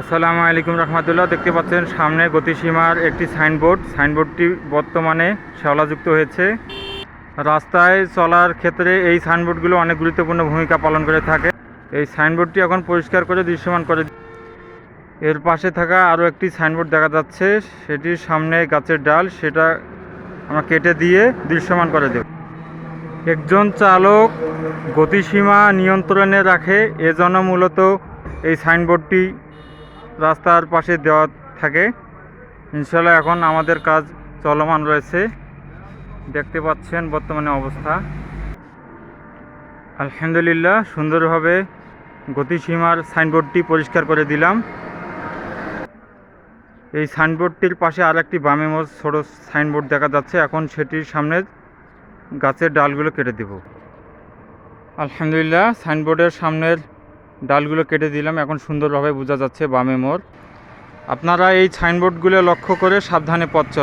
আসসালামু আলাইকুম রহমতুল্লাহ। দেখতে পাচ্ছেন সামনে গতিসীমার একটি সাইনবোর্ড। সাইনবোর্ডটি বর্তমানে শেওলাযুক্ত হয়েছে। রাস্তায় চলার ক্ষেত্রে এই সাইনবোর্ডগুলো অনেক গুরুত্বপূর্ণ ভূমিকা পালন করে থাকে। এই সাইনবোর্ডটি এখন পরিষ্কার করে, দৃশ্যমান করে এর পাশে থাকা আরও একটি সাইনবোর্ড দেখা যাচ্ছে। সেটির সামনে গাছের ডাল, সেটা আমরা কেটে দিয়ে দৃশ্যমান করে দেব। একজন চালক গতিসীমা নিয়ন্ত্রণে রাখে, এজন্য মূলত এই সাইনবোর্ডটি রাস্তার পাশে দেওয়া থাকে। ইনশাল্লাহ এখন আমাদের কাজ চলমান রয়েছে। দেখতে পাচ্ছেন বর্তমানে অবস্থা। আলহামদুলিল্লাহ, সুন্দরভাবে গতিসীমার সাইনবোর্ডটি পরিষ্কার করে দিলাম। এই সাইনবোর্ডটির পাশে আর একটি বামে মোজ ছোটো সাইনবোর্ড দেখা যাচ্ছে। এখন সেটির সামনে গাছের ডালগুলো কেটে দেব। আলহামদুলিল্লাহ, সাইনবোর্ডের সামনের ডালগুলো কেটে দিলাম, এখন সুন্দরভাবে বোঝা যাচ্ছে বামে মোর আপনারা এই সাইনবোর্ডগুলো লক্ষ্য করে সাবধানে পথ চলবেন